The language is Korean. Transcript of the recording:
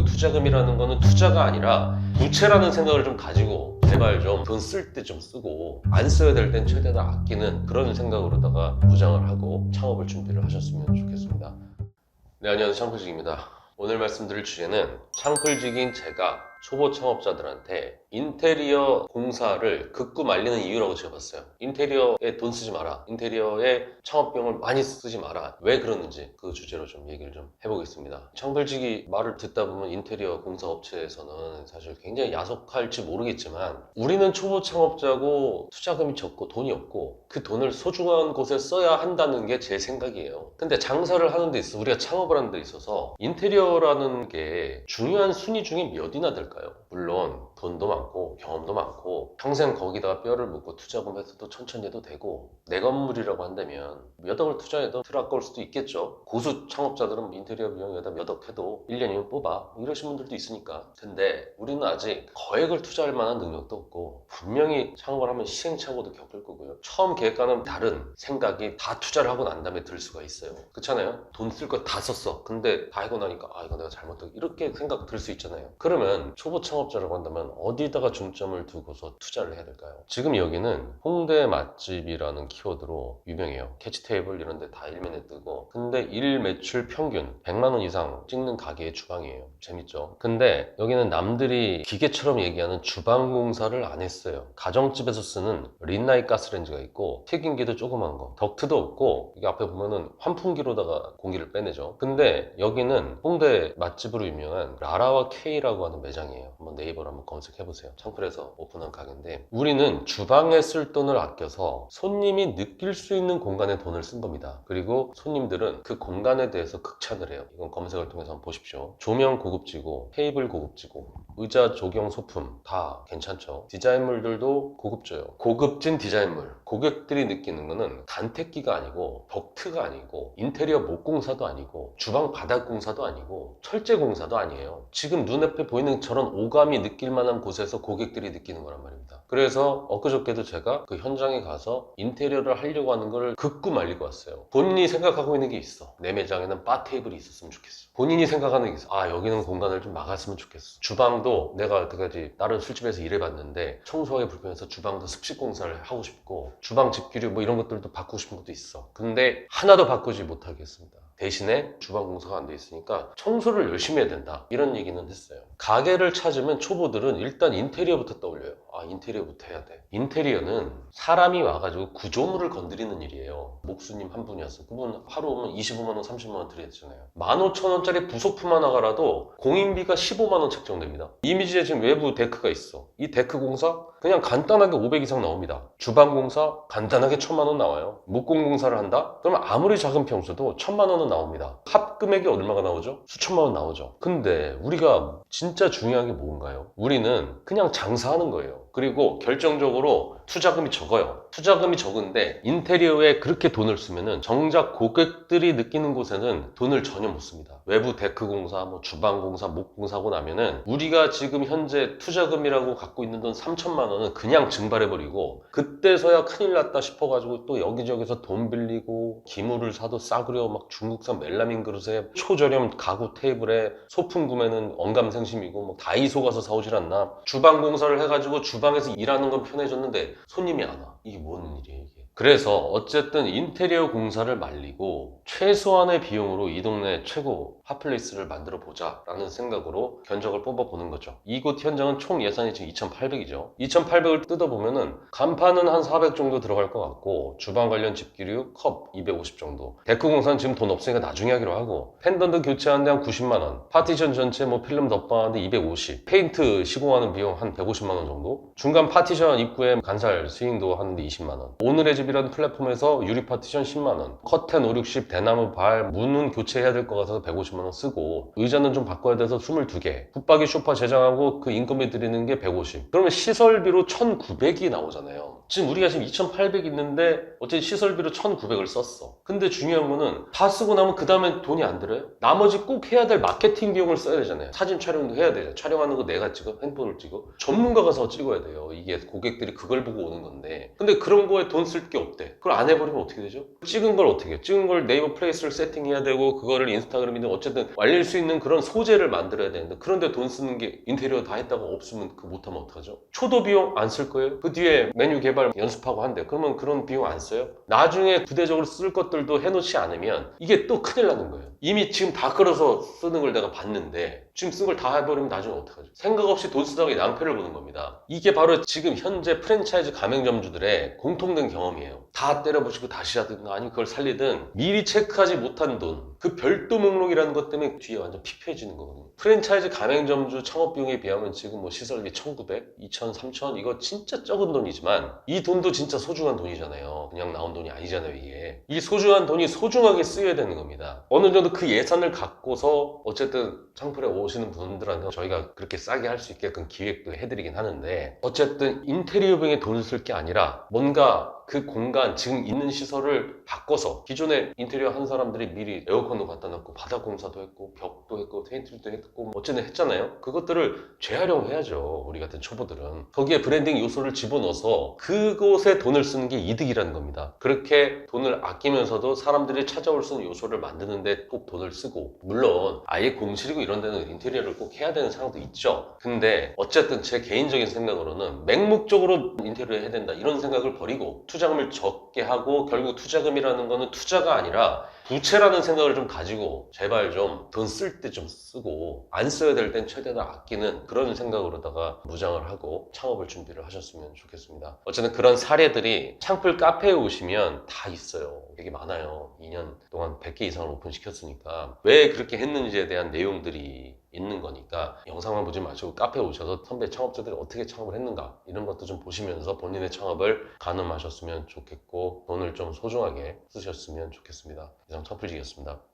그리고 투자금이라는 거는 투자가 아니라 부채라는 생각을 좀 가지고 제발 좀 돈 쓸 때 좀 쓰고 안 써야 될 땐 최대한 아끼는 그런 생각으로다가 무장을 하고 창업을 준비를 하셨으면 좋겠습니다. 네, 안녕하세요. 창풀직입니다. 오늘 말씀드릴 주제는 창풀직인 제가 초보 창업자들한테 인테리어 공사를 극구 말리는 이유라고 지어봤어요. 인테리어에 돈 쓰지 마라. 인테리어에 창업비용을 많이 쓰지 마라. 왜 그러는지 그 주제로 좀 얘기를 좀 해보겠습니다. 창풀직이 말을 듣다 보면 인테리어 공사 업체에서는 사실 굉장히 야속할지 모르겠지만 우리는 초보 창업자고 투자금이 적고 돈이 없고 그 돈을 소중한 곳에 써야 한다는 게 제 생각이에요. 근데 장사를 하는 데 있어 우리가 창업을 하는 데 있어서 인테리어라는 게 중요한 순위 중에 몇이나 될 까요? 물론 돈도 많고 경험도 많고 평생 거기다가 뼈를 묻고 투자금 해서 또 천천히 해도 되고 내 건물이라고 한다면 몇 억을 투자해도 덜 아까울 수도 있겠죠. 고수 창업자들은 인테리어 비용에다 몇 억 해도 1년이면 뽑아 뭐 이러신 분들도 있으니까. 근데 우리는 아직 거액을 투자할 만한 능력도 없고 분명히 창업을 하면 시행착오도 겪을 거고요. 처음 계획과는 다른 생각이 다 투자를 하고 난 다음에 들 수가 있어요. 그렇잖아요. 돈 쓸 거 다 썼어. 근데 다 하고 나니까 아 이거 내가 잘못했 이렇게 생각 들 수 있잖아요. 그러면 초보 창업자라고 한다면 어디다가 중점을 두고서 투자를 해야 될까요? 지금 여기는 홍대 맛집이라는 키워드로 유명해요. 캐치 테이블 이런 데 다 일면에 뜨고 근데 일 매출 평균 100만 원 이상 찍는 가게의 주방이에요. 재밌죠? 근데 여기는 남들이 기계처럼 얘기하는 주방 공사를 안 했어요. 가정집에서 쓰는 린나이 가스레인지가 있고 튀김기도 조그만 거 덕트도 없고 이게 앞에 보면은 환풍기로다가 공기를 빼내죠. 근데 여기는 홍대 맛집으로 유명한 라라와 K라고 하는 매장이 에요. 한번 네이버로 한번 검색해보세요. 창풀에서 오픈한 가게인데 우리는 주방에 쓸 돈을 아껴서 손님이 느낄 수 있는 공간에 돈을 쓴 겁니다. 그리고 손님들은 그 공간에 대해서 극찬을 해요. 이건 검색을 통해서 한번 보십시오. 조명 고급지고 테이블 고급지고 의자 조경 소품 다 괜찮죠. 디자인물들도 고급져요. 고급진 디자인물. 고객들이 느끼는 거는 간택기가 아니고 덕트가 아니고 인테리어 목공사도 아니고 주방 바닥 공사도 아니고 철제 공사도 아니에요. 지금 눈앞에 보이는 저런 오감이 느낄 만한 곳에서 고객들이 느끼는 거란 말입니다. 그래서 엊그저께도 제가 그 현장에 가서 인테리어를 하려고 하는 걸 극구 말리고 왔어요. 본인이 생각하고 있는 게 있어. 내 매장에는 바 테이블이 있었으면 좋겠어. 본인이 생각하는 게 있어. 아, 여기는 공간을 좀 막았으면 좋겠어. 주방도 내가 여태까지 다른 술집에서 일해봤는데 청소하기 불편해서 주방도 습식 공사를 하고 싶고 주방 집기류 뭐 이런 것들도 바꾸고 싶은 것도 있어. 근데 하나도 바꾸지 못하겠습니다. 대신에 주방 공사가 안 돼 있으니까 청소를 열심히 해야 된다. 이런 얘기는 했어요. 가게를 찾으면 초보들은 일단 인테리어부터 떠올려요. 아, 인테리어부터 해야 돼. 인테리어는 사람이 와가지고 구조물을 건드리는 일이에요. 목수님 한 분이었어. 그분 하루 오면 25만원, 30만원 드렸잖아요. 15,000원짜리 부속품 하나 가라도 공인비가 15만원 책정됩니다. 이미지에 지금 외부 데크가 있어. 이 데크 공사? 그냥 간단하게 500 이상 나옵니다. 주방 공사? 간단하게 1000만원 나와요. 목공 공사를 한다? 그러면 아무리 작은 평수도 1000만원은 나옵니다. 합금액이 얼마가 나오죠? 수천만 원 나오죠. 근데 우리가 진짜 중요한 게 뭔가요? 우리는 그냥 장사하는 거예요. 그리고 결정적으로 투자금이 적어요. 투자금이 적은데 인테리어에 그렇게 돈을 쓰면은 정작 고객들이 느끼는 곳에는 돈을 전혀 못 씁니다. 외부 데크 공사, 뭐 주방 공사, 목 공사고 나면은 우리가 지금 현재 투자금이라고 갖고 있는 돈 3천만 원은 그냥 증발해버리고 그때서야 큰일 났다 싶어가지고 또 여기저기서 돈 빌리고 기물을 사도 싸구려 막 중국산 멜라민 그릇에 초저렴 가구 테이블에 소품 구매는 언감생심이고 뭐 다이소 가서 사오질 않나 주방 공사를 해가지고 주방에서 일하는 건 편해졌는데 손님이 안 와. 이게 뭔 일이에요 이게. 그래서 어쨌든 인테리어 공사를 말리고 최소한의 비용으로 이 동네 최고 핫플레이스를 만들어 보자 라는 생각으로 견적을 뽑아 보는 거죠. 이곳 현장은 총 예산이 지금 2,800이죠. 2,800을 뜯어보면은 간판은 한 400 정도 들어갈 것 같고 주방 관련 집기류 컵 250 정도 데크 공사는 지금 돈 없으니까 나중에 하기로 하고 펜던트 교체하는데 한 90만 원 파티션 전체 뭐 필름 덧방하는데 250 페인트 시공하는 비용 한 150만 원 정도 중간 파티션 입구에 간살 스윙도 하는데 20만 원 오늘의 집 이라는 플랫폼에서 유리 파티션 10만 원 커튼 5, 60 대나무 발 문은 교체해야 될 것 같아서 150만 원 쓰고 의자는 좀 바꿔야 돼서 22개 붙박이 소파 제작하고 그 인건비 드리는 게 150 그러면 시설비로 1900이 나오잖아요 지금 우리가 지금 2,800 있는데 어쨌든 시설비로 1,900을 썼어. 근데 중요한 거는 다 쓰고 나면 그 다음엔 돈이 안 들어요? 나머지 꼭 해야 될 마케팅 비용을 써야 되잖아요. 사진 촬영도 해야 되잖아요. 촬영하는 거 내가 찍어? 핸드폰을 찍어? 전문가 가 서 찍어야 돼요. 이게 고객들이 그걸 보고 오는 건데. 근데 그런 거에 돈 쓸 게 없대. 그걸 안 해버리면 어떻게 되죠? 찍은 걸 어떻게 해요? 찍은 걸 네이버 플레이스를 세팅해야 되고 그거를 인스타그램이든 어쨌든 알릴 수 있는 그런 소재를 만들어야 되는데 그런데 돈 쓰는 게 인테리어 다 했다고 없으면 그거 못하면 어떡하죠? 초도 비용 안 쓸 거예요? 그 뒤에 메뉴 개발 연습하고 한대. 그러면 그런 비용 안 써요? 나중에 부대적으로 쓸 것들도 해놓지 않으면 이게 또 큰일 나는 거예요. 이미 지금 다 끌어서 쓰는 걸 내가 봤는데 지금 쓴 걸 다 해버리면 나중에 어떡하죠? 생각 없이 돈 쓰다가 낭패를 보는 겁니다. 이게 바로 지금 현재 프랜차이즈 가맹점주들의 공통된 경험이에요. 다 때려부시고 다시 하든가 아니면 그걸 살리든 미리 체크하지 못한 돈, 그 별도 목록이라는 것 때문에 뒤에 완전 피폐해지는 거거든요. 프랜차이즈 가맹점주 창업 비용에 비하면 지금 뭐 시설비 1900, 2000, 3000 이거 진짜 적은 돈이지만 이 돈도 진짜 소중한 돈이잖아요. 그냥 나온 돈이 아니잖아요, 이게. 이 소중한 돈이 소중하게 쓰여야 되는 겁니다. 어느 정도 그 예산을 갖고서 어쨌든 창풀에 오시는 분들한테 저희가 그렇게 싸게 할 수 있게끔 기획도 해드리긴 하는데 어쨌든 인테리어 비용에 돈을 쓸 게 아니라 뭔가 그 공간 지금 있는 시설을 바꿔서 기존에 인테리어 한 사람들이 미리 에어컨도 갖다 놓고 바닥 공사도 했고 벽도 했고 테인트도 했고 뭐 어쨌든 했잖아요. 그것들을 재활용해야죠 우리 같은 초보들은. 거기에 브랜딩 요소를 집어넣어서 그곳에 돈을 쓰는 게 이득이라는 겁니다. 그렇게 돈을 아끼면서도 사람들이 찾아올 수 있는 요소를 만드는데 꼭 돈을 쓰고 물론 아예 공실이고 이런 데는 인테리어를 꼭 해야 되는 상황도 있죠. 근데 어쨌든 제 개인적인 생각으로는 맹목적으로 인테리어 해야 된다 이런 생각을 버리고 투자 금을 적게 하고 결국 투자금이라는 거는 투자가 아니라 부채라는 생각을 좀 가지고 제발 좀 돈 쓸 때 좀 쓰고 안 써야 될 땐 최대한 아끼는 그런 생각으로다가 무장을 하고 창업을 준비를 하셨으면 좋겠습니다. 어쨌든 그런 사례들이 창풀 카페에 오시면 다 있어요. 되게 많아요. 2년 동안 100개 이상을 오픈시켰으니까 왜 그렇게 했는지에 대한 내용들이 있는 거니까 영상만 보지 마시고 카페에 오셔서 선배 창업자들이 어떻게 창업을 했는가 이런 것도 좀 보시면서 본인의 창업을 가늠하셨으면 좋겠고 돈을 좀 소중하게 쓰셨으면 좋겠습니다. 이상 창풀직이었습니다.